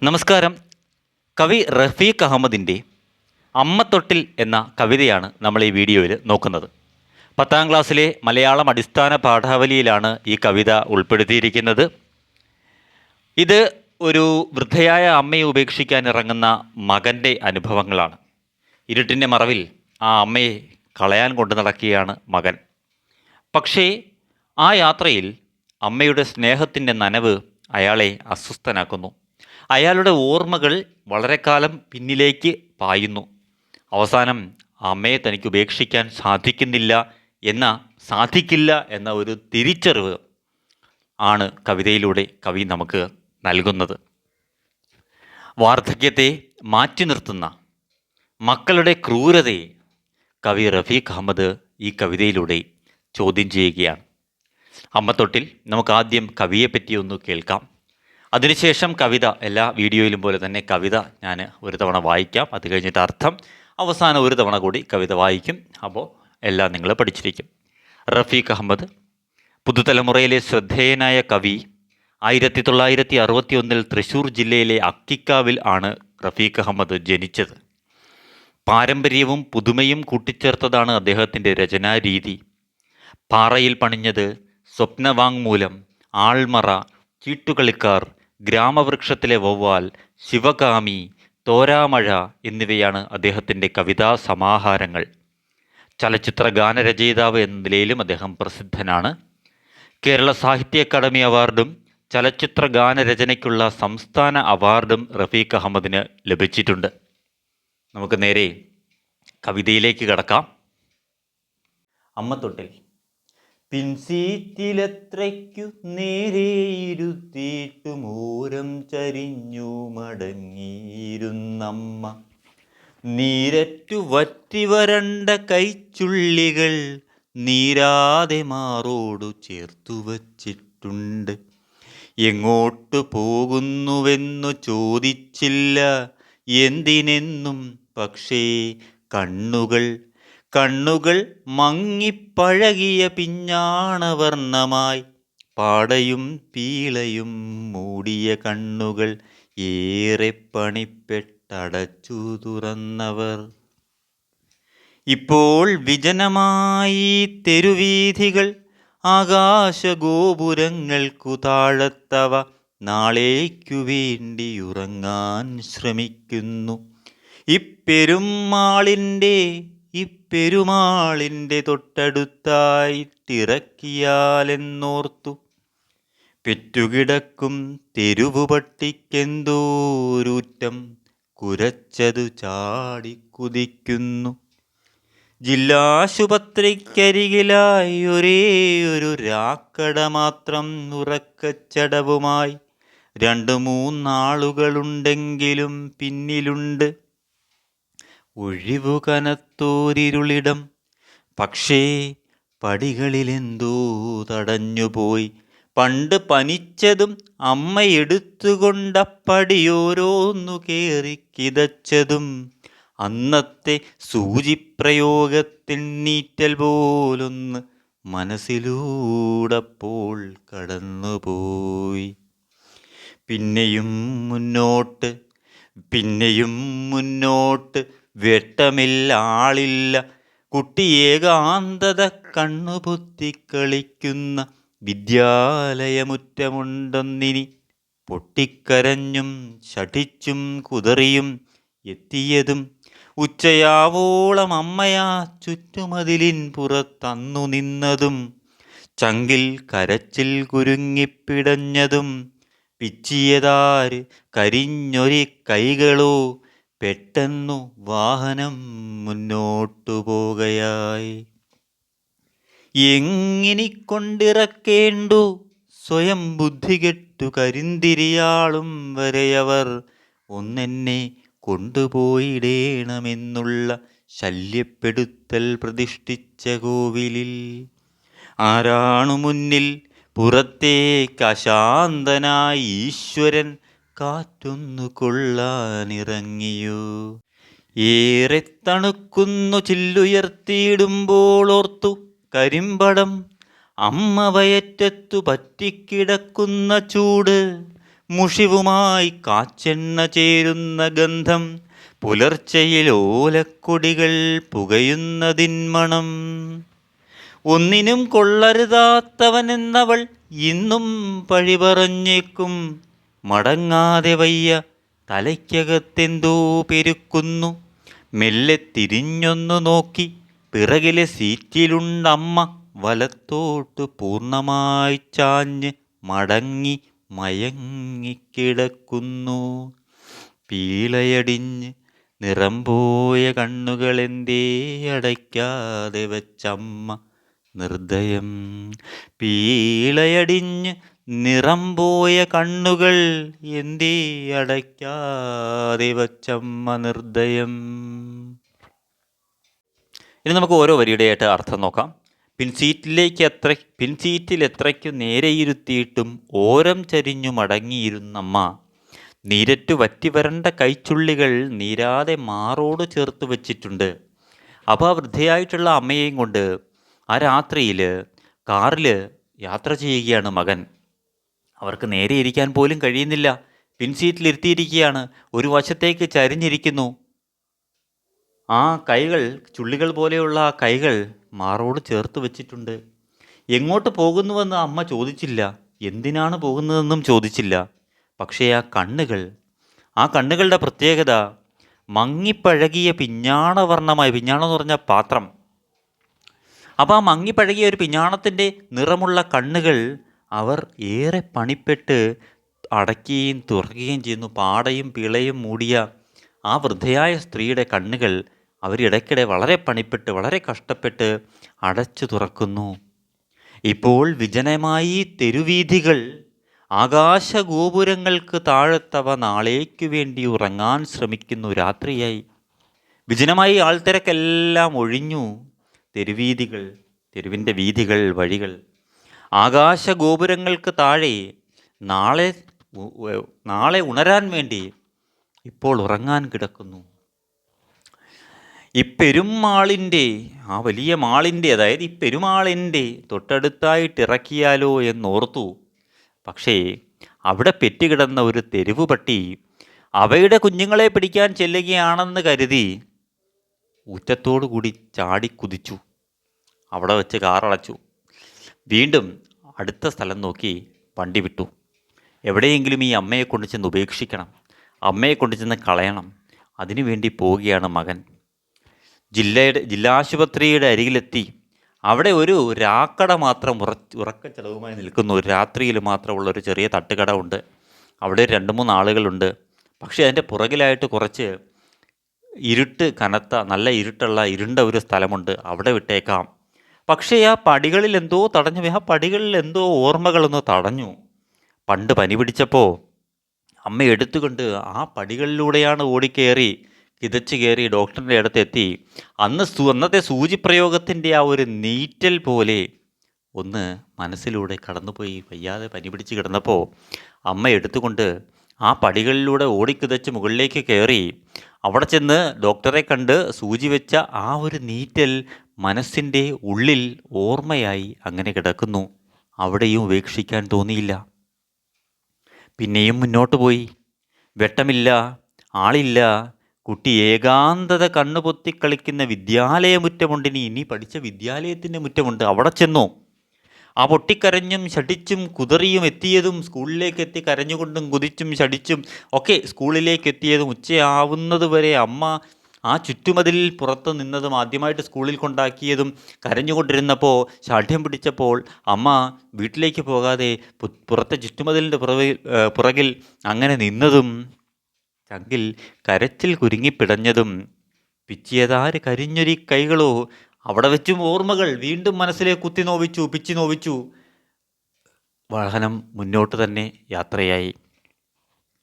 നമസ്കാരം. കവി റഫീഖ് അഹമ്മദിന്റെ അമ്മത്തൊട്ടിൽ എന്ന കവിതയാണ് നമ്മൾ ഈ വീഡിയോയിൽ നോക്കുന്നത്. പത്താം ക്ലാസ്സിലെ മലയാളം അടിസ്ഥാന പാഠാവലിയിലാണ് ഈ കവിത ഉൾപ്പെടുത്തിയിരിക്കുന്നത്. ഇത് ഒരു വൃദ്ധയായ അമ്മയെ ഉപേക്ഷിക്കാൻ ഇറങ്ങുന്ന മകന്റെ അനുഭവങ്ങളാണ്. ഇരുട്ടിന്റെ മറവിൽ ആ അമ്മയെ കളയാൻ കൊണ്ടു നടക്കുകയാണ് മകൻ. പക്ഷേ ആ യാത്രയിൽ അമ്മയുടെ സ്നേഹത്തിന്റെ നനവ് അയാളെ അസ്വസ്ഥനാക്കുന്നു. അയാളുടെ ഓർമ്മകൾ വളരെ കാലം പിന്നിലേക്ക് പായുന്നു. അവസാനം അമ്മയെ തനിക്ക് ഉപേക്ഷിക്കാൻ സാധിക്കുന്നില്ല എന്ന സാധിക്കില്ല എന്ന ഒരു തിരിച്ചറിവ് ആണ് കവിതയിലൂടെ കവി നമുക്ക് നൽകുന്നത്. വാർദ്ധക്യത്തെ മാറ്റി നിർത്തുന്ന മക്കളുടെ ക്രൂരതയെ കവി റഫീഖ് അഹമ്മദ് ഈ കവിതയിലൂടെ ചോദ്യം ചെയ്യുകയാണ്. അമ്മത്തൊട്ടിൽ നമുക്ക് ആദ്യം കവിയെ പറ്റി ഒന്ന് കേൾക്കാം. അതിനുശേഷം കവിത എല്ലാ വീഡിയോയിലും പോലെ തന്നെ കവിത ഞാൻ ഒരു തവണ വായിക്കാം. അത് കഴിഞ്ഞിട്ട് അർത്ഥം അവസാനം ഒരു തവണ കൂടി കവിത വായിക്കും. അപ്പോൾ എല്ലാം നിങ്ങൾ പഠിച്ചിരിക്കും. റഫീഖ് അഹമ്മദ് പുതുതലമുറയിലെ ശ്രദ്ധേയനായ കവി ആയിരത്തി തൊള്ളായിരത്തി അറുപത്തി ഒന്നിൽ തൃശ്ശൂർ ജില്ലയിലെ അക്കിക്കാവിൽ ആണ് റഫീഖ് അഹമ്മദ് ജനിച്ചത്. പാരമ്പര്യവും പുതുമയും കൂട്ടിച്ചേർത്തതാണ് അദ്ദേഹത്തിന്റെ രചനാരീതി. പാറയിൽ പണിഞ്ഞത് സ്വപ്നവാങ്മൂലം ആൾമറ ചീട്ടുകളിക്കാർ ഗ്രാമവൃക്ഷത്തിലെ വവ്വാൽ ശിവകാമി തോരാമഴ എന്നിവയാണ് അദ്ദേഹത്തിന്റെ കവിതാ സമാഹാരങ്ങൾ. ചലച്ചിത്ര ഗാനരചയിതാവ് എന്ന നിലയിലും അദ്ദേഹം പ്രസിദ്ധനാണ്. കേരള സാഹിത്യ അക്കാദമി അവാർഡും ചലച്ചിത്ര ഗാനരചനയ്ക്കുള്ള സംസ്ഥാന അവാർഡും റഫീഖ് അഹമ്മദിന് ലഭിച്ചിട്ടുണ്ട്. നമുക്ക് നേരെ കവിതയിലേക്ക് കടക്കാം. അമ്മത്തൊട്ടിൽ പിൻസീറ്റിലെത്രയ്ക്കു നേരെ ഇരുത്തിയിട്ടു മൂരം ചരിഞ്ഞു മടങ്ങിയിരുന്നമ്മ. നീരറ്റു വറ്റി വരണ്ട കൈച്ചുള്ളികൾ നീരാതെ മാറോടു ചേർത്തു വച്ചിട്ടുണ്ട്. എങ്ങോട്ടു പോകുന്നുവെന്നു ചോദിച്ചില്ല. എന്തിനെന്നും പക്ഷേ കണ്ണുകൾ കണ്ണുകൾ മങ്ങിപ്പഴകിയ പിഞ്ഞാണവർണമായി. പാടയും പീളയും മൂടിയ കണ്ണുകൾ ഏറെ പണിപ്പെട്ടടച്ചു തുറന്നവർ. ഇപ്പോൾ വിജനമായി തെരുവീഥികൾ ആകാശഗോപുരങ്ങൾക്കു താഴത്തവ നാളേക്കു വേണ്ടി ഉറങ്ങാൻ ശ്രമിക്കുന്നു. ഇപ്പെരുമാളിന്റെ ഇപ്പെരുമാളിന്റെ തൊട്ടടുത്തായിട്ടിറക്കിയാലെന്നോർത്തു പെറ്റുകിടക്കും തെരുവുപട്ടിക്കെന്തോരൂറ്റം കുരച്ചതു ചാടിക്കുതിക്കുന്നു ജില്ലാശുപത്രിക്കരികിലായി ഒരേ ഒരു രാക്കട മാത്രം ഉറക്കച്ചടവുമായി രണ്ടു മൂന്നാളുകളുണ്ടെങ്കിലും പിന്നിലുണ്ട്. ഒഴിവു കനത്തോരിരുളിടം പക്ഷേ പടികളിലെന്തോ തടഞ്ഞുപോയി. പണ്ട് പനിച്ചതും അമ്മ എടുത്തുകൊണ്ടപ്പടിയോരോന്നു കയറി കിതച്ചതും അന്നത്തെ സൂചിപ്രയോഗത്തിൽ നീറ്റൽ പോലൊന്ന് മനസ്സിലൂടപ്പോൾ കടന്നുപോയി. പിന്നെയും മുന്നോട്ട് പിന്നെയും മുന്നോട്ട് വെട്ടമില്ല കുട്ടിയേകാന്തത കണ്ണുപൊത്തിക്കളിക്കുന്ന വിദ്യാലയമുറ്റമുണ്ടെന്നിനി പൊട്ടിക്കരഞ്ഞും ശഠിച്ചും കുതറിയും എത്തിയതും ഉച്ചയാവോളം അമ്മയാ ചുറ്റുമതിലിൻ പുറത്തന്നു നിന്നതും ചങ്കിൽ കരച്ചിൽ കുരുങ്ങിപ്പിടഞ്ഞതും പിച്ചിയതാര് കരിഞ്ഞൊരി കൈകളോ പെട്ടെന്നു വാഹനം മുന്നോട്ടു പോകയായി. എങ്ങിനി കൊണ്ടിറക്കേണ്ടു സ്വയം ബുദ്ധികെട്ടു കരിന്തിരിയാളും വരെയവർ ഒന്നെന്നെ കൊണ്ടുപോയിടേണമെന്നുള്ള ശല്യപ്പെടുത്തൽ പ്രതിഷ്ഠിച്ച കോവിലിൽ. ആരാണു മുന്നിൽ? പുറത്തേക്ക് അശാന്തനായി ഈശ്വരൻ കാറ്റൊന്നു കൊള്ളാനിറങ്ങിയോ. ഏറെ തണുക്കുന്നു ചില്ലുയർത്തിയിടുമ്പോൾ ഓർത്തു കരിമ്പടം. അമ്മ വയറ്റത്തു പറ്റിക്കിടക്കുന്ന ചൂട്. മുഷിവുമായി കാച്ചെണ്ണ ചേരുന്ന ഗന്ധം. പുലർച്ചയിൽ ഓലക്കൊടികൾ പുകയുന്നതിൻ മണം. ഒന്നിനും കൊള്ളരുതാത്തവനെന്നവൾ ഇന്നും പഴി പറഞ്ഞേക്കും. മടങ്ങാതെ വയ്യ തലയ്ക്കകത്തെന്തോ പെരുക്കുന്നു. മെല്ലെ തിരിഞ്ഞൊന്നു നോക്കി പിറകിലെ സീറ്റിലുണ്ടമ്മ വലത്തോട്ട് പൂർണമായി ചാഞ്ഞ് മടങ്ങി മയങ്ങിക്കിടക്കുന്നു. പീളയടിഞ്ഞ് നിറം പോയ കണ്ണുകളെന്തേ അടയ്ക്കാതെ വച്ചമ്മ നിർദ്ദയം. പീളയടിഞ്ഞ് നിറം പോയ കണ്ണുകൾ എന്തി അടയ്ക്കാതെ വച്ചമ്മ നിർദ്ദയം? ഇനി നമുക്ക് ഓരോ വരിയുടെയായിട്ട് അർത്ഥം നോക്കാം. പിൻസീറ്റിലേക്ക് എത്ര പിൻസീറ്റിൽ എത്രയ്ക്കു നേരെയിരുത്തിയിട്ടും ഓരം ചരിഞ്ഞു മടങ്ങിയിരുന്നമ്മ. നീരറ്റു വറ്റി വരണ്ട കൈച്ചുള്ളികൾ നീരാതെ മാറോട് ചേർത്ത് വച്ചിട്ടുണ്ട്. അപ്പോൾ ആ വൃദ്ധയായിട്ടുള്ള അമ്മയെയും കൊണ്ട് ആ രാത്രിയിൽ കാറിൽ യാത്ര ചെയ്യുകയാണ് മകൻ. അവർക്ക് നേരെ ഇരിക്കാൻ പോലും കഴിയുന്നില്ല. പിൻസീറ്റിൽ ഇരുത്തിയിരിക്കുകയാണ് ഒരു വശത്തേക്ക് ചരിഞ്ഞിരിക്കുന്നു. ആ കൈകൾ ചുള്ളികൾ പോലെയുള്ള ആ കൈകൾ മാറോട് ചേർത്ത് വെച്ചിട്ടുണ്ട്. എങ്ങോട്ട് പോകുന്നുവെന്ന് അമ്മ ചോദിച്ചില്ല. എന്തിനാണ് പോകുന്നതെന്നും ചോദിച്ചില്ല. പക്ഷേ ആ കണ്ണുകൾ ആ കണ്ണുകളുടെ പ്രത്യേകത മങ്ങിപ്പഴകിയ പിഞ്ഞാണവർണമായി പിഞ്ഞാണം എന്ന് പറഞ്ഞ പാത്രം. അപ്പോൾ ആ മങ്ങിപ്പഴകിയ ഒരു പിഞ്ഞാണത്തിന്റെ നിറമുള്ള കണ്ണുകൾ അവർ ഏറെ പണിപ്പെട്ട് അടയ്ക്കുകയും തുറക്കുകയും ചെയ്യുന്നു. പാടയും പിളയും മൂടിയ ആ വൃദ്ധയായ സ്ത്രീയുടെ കണ്ണുകൾ അവരിടയ്ക്കിടെ വളരെ പണിപ്പെട്ട് വളരെ കഷ്ടപ്പെട്ട് അടച്ചു തുറക്കുന്നു. ഇപ്പോൾ വിജനമായി തെരുവീഥികൾ ആകാശഗോപുരങ്ങൾക്ക് താഴത്തവ നാളേക്കു വേണ്ടി ഉറങ്ങാൻ ശ്രമിക്കുന്നു. രാത്രിയായി. വിജനമായി ആൾത്തിരക്കെല്ലാം ഒഴിഞ്ഞു തെരുവീഥികൾ തെരുവിന്റെ വീഥികൾ വഴികൾ. ആകാശഗോപുരങ്ങൾക്ക് താഴെ നാളെ നാളെ ഉണരാൻ വേണ്ടി ഇപ്പോൾ ഉറങ്ങാൻ കിടക്കുന്നു. ഈ പെരുമാളിന്റെ ആ വലിയ മാളിന്റെ അതായത് ഈ പെരുമാളിന്റെ തൊട്ടടുത്തായിട്ട് ഇറക്കിയാലോ എന്നോർത്തു. പക്ഷേ അവിടെ പെറ്റുകിടന്ന ഒരു തെരുവ് പട്ടി അവയുടെ കുഞ്ഞുങ്ങളെ പിടിക്കാൻ ചെല്ലുകയാണെന്ന് കരുതി കൂടി ചാടി കുതിച്ചു. അവിടെ വെച്ച് കാറടച്ചു. വീണ്ടും അടുത്ത സ്ഥലം നോക്കി വണ്ടി വിട്ടു. എവിടെയെങ്കിലും ഈ അമ്മയെ കൊണ്ടു ചെന്ന് ഉപേക്ഷിക്കണം. അമ്മയെ കൊണ്ടു ചെന്ന് കളയണം. അതിനുവേണ്ടി പോവുകയാണ് മകൻ. ജില്ലയുടെ ജില്ലാ ആശുപത്രിയുടെ അരികിലെത്തി. അവിടെ ഒരു രാക്കട മാത്രം ഉറ ഉറക്ക ചെലവുമായി നിൽക്കുന്നു ഒരു രാത്രിയിൽ മാത്രമുള്ള ഒരു ചെറിയ തട്ടുകട ഉണ്ട്. അവിടെ രണ്ട് മൂന്ന് ആളുകളുണ്ട്. പക്ഷേ അതിന്റെ പുറകിലായിട്ട് കുറച്ച് ഇരുട്ട് കനത്ത നല്ല ഇരുട്ടുള്ള ഇരുണ്ട ഒരു സ്ഥലമുണ്ട്. അവിടെ വിട്ടേക്കാം. പക്ഷേ ആ പടികളിൽ എന്തോ തടഞ്ഞു ആ പടികളിൽ എന്തോ ഓർമ്മകളൊന്ന് തടഞ്ഞു. പണ്ട് പനി പിടിച്ചപ്പോൾ അമ്മ എടുത്തുകൊണ്ട് ആ പടികളിലൂടെയാണ് ഓടിക്കേറി കിതച്ച് കയറി ഡോക്ടറിന്റെ അടുത്തെത്തി. അന്ന് സൂ അന്നത്തെ സൂചിപ്രയോഗത്തിന്റെ ആ ഒരു നീറ്റൽ പോലെ ഒന്ന് മനസ്സിലൂടെ കടന്നുപോയി വയ്യാതെ പനി പിടിച്ച് കിടന്നപ്പോൾ അമ്മ എടുത്തുകൊണ്ട് ആ പടികളിലൂടെ ഓടിക്കിതച്ച് മുകളിലേക്ക് കയറി അവിടെ ചെന്ന് ഡോക്ടറെ കണ്ട് സൂചി വെച്ച ആ ഒരു നീറ്റൽ മനസ്സിന്റെ ഉള്ളിൽ ഓർമ്മയായി അങ്ങനെ കിടക്കുന്നു. അവിടെയും ഉപേക്ഷിക്കാൻ തോന്നിയില്ല. പിന്നെയും മുന്നോട്ട് പോയി. വെട്ടമില്ല ആളില്ല കുട്ടി ഏകാന്തത കണ്ണുപൊത്തി കളിക്കുന്ന വിദ്യാലയമുറ്റമുണ്ട് ഇനി ഇനി പഠിച്ച വിദ്യാലയത്തിന്റെ മുറ്റമുണ്ട്. അവിടെ ചെന്നു. ആ പൊട്ടിക്കരഞ്ഞും ശടിച്ചും കുതറിയും എത്തിയതും സ്കൂളിലേക്ക് എത്തി കരഞ്ഞുകൊണ്ടും കുതിച്ചും ശടിച്ചും ഒക്കെ സ്കൂളിലേക്ക് എത്തിയതും ഉച്ചയാവുന്നത് വരെ അമ്മ ആ ചുറ്റുമതിലിൽ പുറത്ത് നിന്നതും ആദ്യമായിട്ട് സ്കൂളിൽ കൊണ്ടാക്കിയതും കരഞ്ഞുകൊണ്ടിരുന്നപ്പോൾ ശാഠ്യം പിടിച്ചപ്പോൾ അമ്മ വീട്ടിലേക്ക് പോകാതെ പുറത്തെ ചുറ്റുമതിലിന്റെ പുറകിൽ പുറകിൽ അങ്ങനെ നിന്നതും ചങ്കിൽ കരച്ചിൽ കുരുങ്ങിപ്പിടഞ്ഞതും പിച്ചിയതാര് കരിഞ്ഞൊരി കൈകളോ അവിടെ വെച്ചും ഓർമ്മകൾ വീണ്ടും മനസ്സിലെ കുത്തി നോവിച്ചു പിച്ചി നോവിച്ചു. വാഹനം മുന്നോട്ട് തന്നെ യാത്രയായി.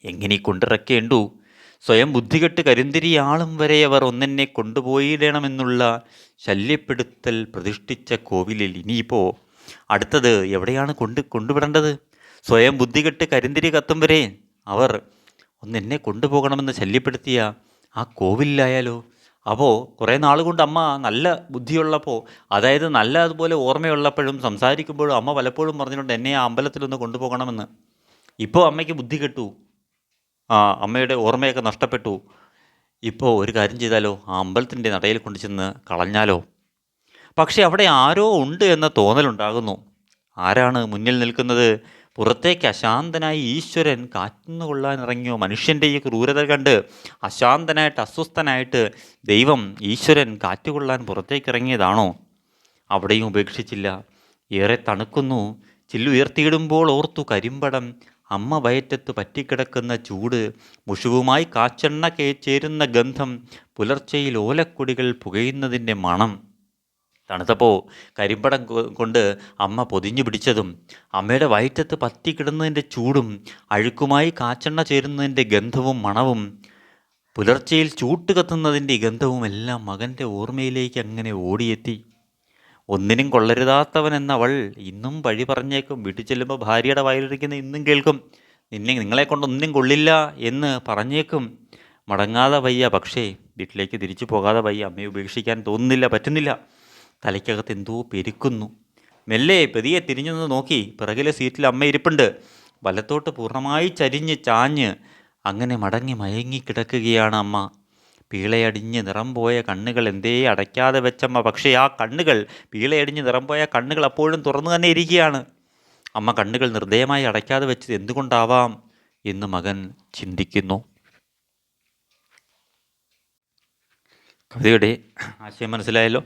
എങ്ങനെ കൊണ്ടിറക്കേണ്ടു? സ്വയം ബുദ്ധികെട്ട് കരിന്തിരിയാളും വരെ അവർ ഒന്നെന്നെ കൊണ്ടുപോയിടണമെന്നുള്ള ശല്യപ്പെടുത്തൽ പ്രതിഷ്ഠിച്ച കോവിലിൽ ഇനിയിപ്പോൾ അടുത്തത് എവിടെയാണ് കൊണ്ട് കൊണ്ടുവിടേണ്ടത്? സ്വയം ബുദ്ധികെട്ട് കരിന്തിരി കത്തും വരെ അവർ ഒന്നെന്നെ കൊണ്ടുപോകണമെന്ന് ശല്യപ്പെടുത്തിയ ആ കോവിലായാലോ അപ്പോൾ കുറേ നാൾ കൊണ്ട് അമ്മ നല്ല ബുദ്ധിയുള്ളപ്പോൾ അതായത് നല്ല അതുപോലെ ഓർമ്മയുള്ളപ്പോഴും സംസാരിക്കുമ്പോഴും അമ്മ പലപ്പോഴും പറഞ്ഞിട്ടുണ്ട് എന്നെ ആ അമ്പലത്തിലൊന്ന് കൊണ്ടുപോകണമെന്ന്. ഇപ്പോൾ അമ്മയ്ക്ക് ബുദ്ധി കെട്ടു. ആ അമ്മയുടെ ഓർമ്മയൊക്കെ നഷ്ടപ്പെട്ടു. ഇപ്പോൾ ഒരു കാര്യം ചെയ്താലോ? ആ അമ്പലത്തിന്റെ നടയിൽ കൊണ്ടു ചെന്ന് കളഞ്ഞാലോ? പക്ഷെ അവിടെ ആരോ ഉണ്ട് എന്ന തോന്നലുണ്ടാകുന്നു. ആരാണ് മുന്നിൽ നിൽക്കുന്നത്? പുറത്തേക്ക് അശാന്തനായി ഈശ്വരൻ കാറ്റുന്നു കൊള്ളാൻ ഇറങ്ങിയോ? മനുഷ്യന്റെ ഈ ക്രൂരത കണ്ട് അശാന്തനായിട്ട് അസ്വസ്ഥനായിട്ട് ദൈവം ഈശ്വരൻ കാറ്റുകൊള്ളാൻ പുറത്തേക്ക് ഇറങ്ങിയതാണോ? അവിടെയും ഉപേക്ഷിച്ചില്ല. ഏറെ തണുക്കുന്നു. ചില്ലുയർത്തിയിടുമ്പോൾ ഓർത്തു കരിമ്പടം. അമ്മ വയറ്റത്ത് പറ്റിക്കിടക്കുന്ന ചൂട്. മുഷുവുമായി കാച്ചെണ്ണ ചേരുന്ന ഗന്ധം. പുലർച്ചയിൽ ഓലക്കൊടികൾ പുകയുന്നതിന്റെ മണം. തണുത്തപ്പോൾ കരിമ്പടം കൊണ്ട് അമ്മ പൊതിഞ്ഞു പിടിച്ചതും അമ്മയുടെ വയറ്റത്ത് പറ്റിക്കിടുന്നതിന്റെ ചൂടും അഴുക്കുമായി കാച്ചെണ്ണ ചേരുന്നതിന്റെ ഗന്ധവും മണവും പുലർച്ചയിൽ ചൂട്ട് കത്തുന്നതിന്റെ ഗന്ധവും എല്ലാം മകന്റെ ഓർമ്മയിലേക്ക് അങ്ങനെ ഓടിയെത്തി. ഒന്നിനും കൊള്ളരുതാത്തവൻ എന്നവൾ ഇന്നും വഴി പറഞ്ഞേക്കും വീട്ടിൽ ചെല്ലുമ്പോൾ ഭാര്യയുടെ വയലിരിക്കുന്ന ഇന്നും കേൾക്കും നിന്നെ നിങ്ങളെ കൊണ്ട് ഒന്നും കൊള്ളില്ല എന്ന് പറഞ്ഞേക്കും. മടങ്ങാതെ വയ്യ പക്ഷേ വീട്ടിലേക്ക് തിരിച്ചു പോകാതെ വയ്യ അമ്മയെ ഉപേക്ഷിക്കാൻ തോന്നുന്നില്ല പറ്റുന്നില്ല. തലയ്ക്കകത്ത് എന്തോ പെരുക്കുന്നു. മെല്ലെ പെതിയെ തിരിഞ്ഞു നിന്ന് നോക്കി. പിറകിലെ സീറ്റിൽ അമ്മ ഇരിപ്പുണ്ട്. വലത്തോട്ട് പൂർണമായി ചരിഞ്ഞ് ചാഞ്ഞ് അങ്ങനെ മടങ്ങി മയങ്ങി കിടക്കുകയാണ് അമ്മ. പീളയടിഞ്ഞ് നിറം പോയ കണ്ണുകൾ എന്തേ അടയ്ക്കാതെ വെച്ചമ്മ. പക്ഷേ ആ കണ്ണുകൾ പീളയടിഞ്ഞ് നിറം പോയ കണ്ണുകൾ അപ്പോഴും തുറന്നു തന്നെ ഇരിക്കുകയാണ്. അമ്മ കണ്ണുകൾ നിർദ്ദയമായി അടയ്ക്കാതെ വെച്ചത് എന്തുകൊണ്ടാവാം എന്ന് മകൻ ചിന്തിക്കുന്നു. കവിതയുടെ ആശയം മനസ്സിലായല്ലോ?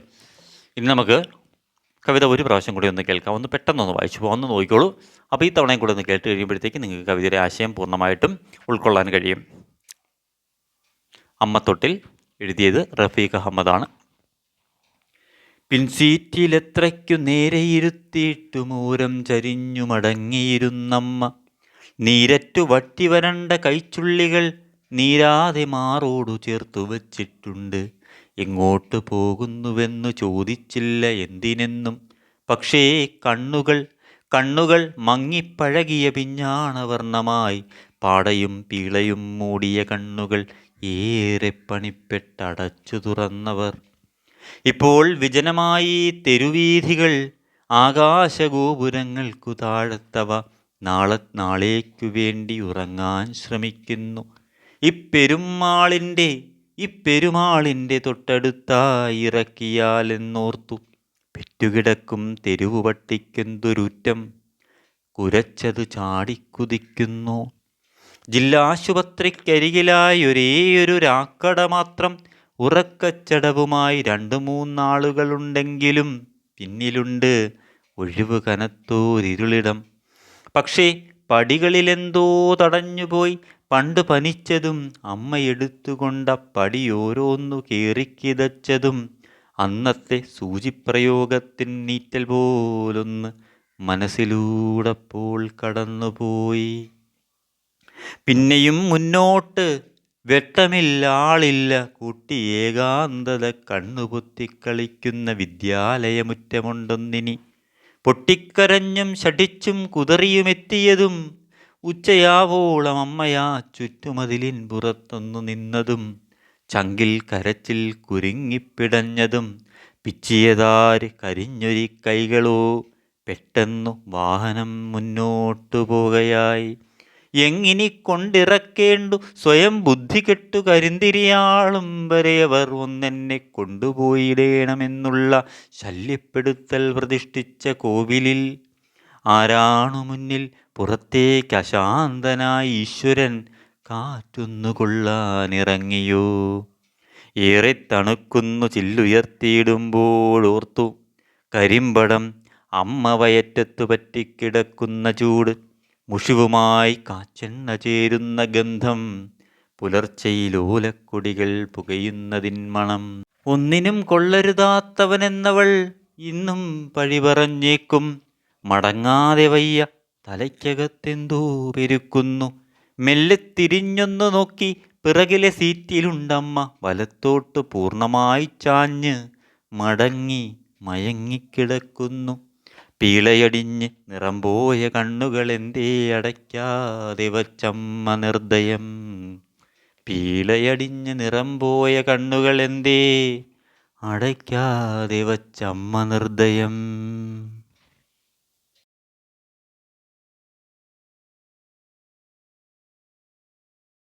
ഇനി നമുക്ക് കവിത ഒരു പ്രാവശ്യം കൂടി ഒന്ന് കേൾക്കാം. ഒന്ന് പെട്ടെന്നൊന്ന് വായിച്ചു പോകാം. ഒന്ന് നോക്കിക്കോളൂ. അപ്പോൾ ഈ തവണയും കൂടി ഒന്ന് കേട്ട് കഴിയുമ്പോഴത്തേക്ക് നിങ്ങൾക്ക് കവിതയുടെ ആശയം പൂർണമായിട്ടും ഉൾക്കൊള്ളാൻ കഴിയും. അമ്മത്തൊട്ടിൽ എഴുതിയത് റഫീഖ് അഹമ്മദാണ്. പിൻസീറ്റിലെത്രയ്ക്കു നേരെ ഇരുത്തിയിട്ടു മൂരം ചരിഞ്ഞു മടങ്ങിയിരുന്നമ്മ. നീരറ്റു വട്ടി വരണ്ട കൈച്ചുള്ളികൾ നീരാതെ മാറോടു ചേർത്തു വച്ചിട്ടുണ്ട്. എങ്ങോട്ട് പോകുന്നുവെന്നു ചോദിച്ചില്ല എന്തിനെന്നും. പക്ഷേ കണ്ണുകൾ കണ്ണുകൾ മങ്ങിപ്പഴകിയ പിഞ്ഞാണവർണമായി പാടയും പീളയും മൂടിയ കണ്ണുകൾ ഏറെ പണിപ്പെട്ടടച്ചു തുറന്നവർ. ഇപ്പോൾ വിജനമായി തെരുവീഥികൾ ആകാശഗോപുരങ്ങൾക്കു താഴത്തവ നാളെ നാളേക്കു വേണ്ടി ഉറങ്ങാൻ ശ്രമിക്കുന്നു. ഇപ്പെരുമാളിന്റെ ഇപ്പെരുമാളിന്റെ തൊട്ടടുത്തായിറക്കിയാലെന്നോർത്തു പെറ്റുകിടക്കും തെരുവുപട്ടിക്കെന്തൊരുറ്റം കുരച്ചത് ചാടിക്കുതിക്കുന്നു. ജില്ലാശുപത്രിക്കരികിലായി ഒരേയൊരു രാക്കട മാത്രം ഉറക്കച്ചടവുമായി രണ്ടു മൂന്നാളുകളുണ്ടെങ്കിലും പിന്നിലുണ്ട് ഒഴിവ് കനത്തോരിരുളിടം. പക്ഷേ പടികളിലെന്തോ തടഞ്ഞുപോയി പണ്ട് പനിച്ചതും അമ്മയെടുത്തുകൊണ്ട പടി ഓരോന്നു കയറിക്കിതച്ചതും അന്നത്തെ സൂചിപ്രയോഗത്തിൻ നീറ്റൽ പോലൊന്ന് മനസ്സിലൂടപ്പോൾ കടന്നുപോയി. പിന്നെയും മുന്നോട്ട് വെട്ടമില്ലാളില്ല. കൂട്ടി ഏകാന്തത കണ്ണുപൊത്തിക്കളിക്കുന്ന വിദ്യാലയമുറ്റമുണ്ടൊന്നിനി പൊട്ടിക്കരഞ്ഞും ഷടിച്ചും കുതറിയുമെത്തിയതും ഉച്ചയാവോളം അമ്മയാ ചുറ്റുമതിലിൻ പുറത്തൊന്നു നിന്നതും ചങ്കിൽ കരച്ചിൽ കുരുങ്ങിപ്പിടഞ്ഞതും പിച്ചിയതാര് കരിഞ്ഞൊരി കൈകളോ പെട്ടെന്നു വാഹനം മുന്നോട്ടു പോകയായി. എങ്ങിനി കൊണ്ടിറക്കേണ്ടു സ്വയം ബുദ്ധി കെട്ടു കരിന്തിരിയാളും വരെ അവർ ഒന്നെന്നെ കൊണ്ടുപോയിടേണമെന്നുള്ള ശല്യപ്പെടുത്തൽ പ്രതിഷ്ഠിച്ച കോവിലിൽ ആരാണു മുന്നിൽ പുറത്തേക്ക് അശാന്തനായി ഈശ്വരൻ കാറ്റൊന്നു കൊള്ളാനിറങ്ങിയോ ഏറെ തണുക്കുന്നു ചില്ലുയർത്തിയിടുമ്പോൾ ഓർത്തു കരിമ്പടം അമ്മ വയറ്റത്തു പറ്റിക്കിടക്കുന്ന ചൂട് മുഷിവുമായി കാച്ചെണ്ണ ചേരുന്ന ഗന്ധം പുലർച്ചയിൽ ഓലക്കൊടികൾ പുകയുന്നതിൻ മണം. ഒന്നിനും കൊള്ളരുതാത്തവനെന്നവൾ ഇന്നും പഴി പറഞ്ഞേക്കും മടങ്ങാതെ വയ്യ. തലയ്ക്കകത്തെന്തോ പെരുക്കുന്നു. മെല്ലെ തിരിഞ്ഞൊന്നു നോക്കി. പിറകിലെ സീറ്റിലുണ്ടമ്മ. വലത്തോട്ട് പൂർണമായി ചാഞ്ഞ് മടങ്ങി മയങ്ങിക്കിടക്കുന്നു. പീളയടിഞ്ഞ് നിറം പോയ കണ്ണുകൾ എന്തേ അടയ്ക്കാതെ വച്ചമ്മ നിർദ്ദയം പീളയടിഞ്ഞ് നിറം പോയ കണ്ണുകൾ എന്തേ അടയ്ക്കാതെ വച്ചമ്മ നിർദ്ദയം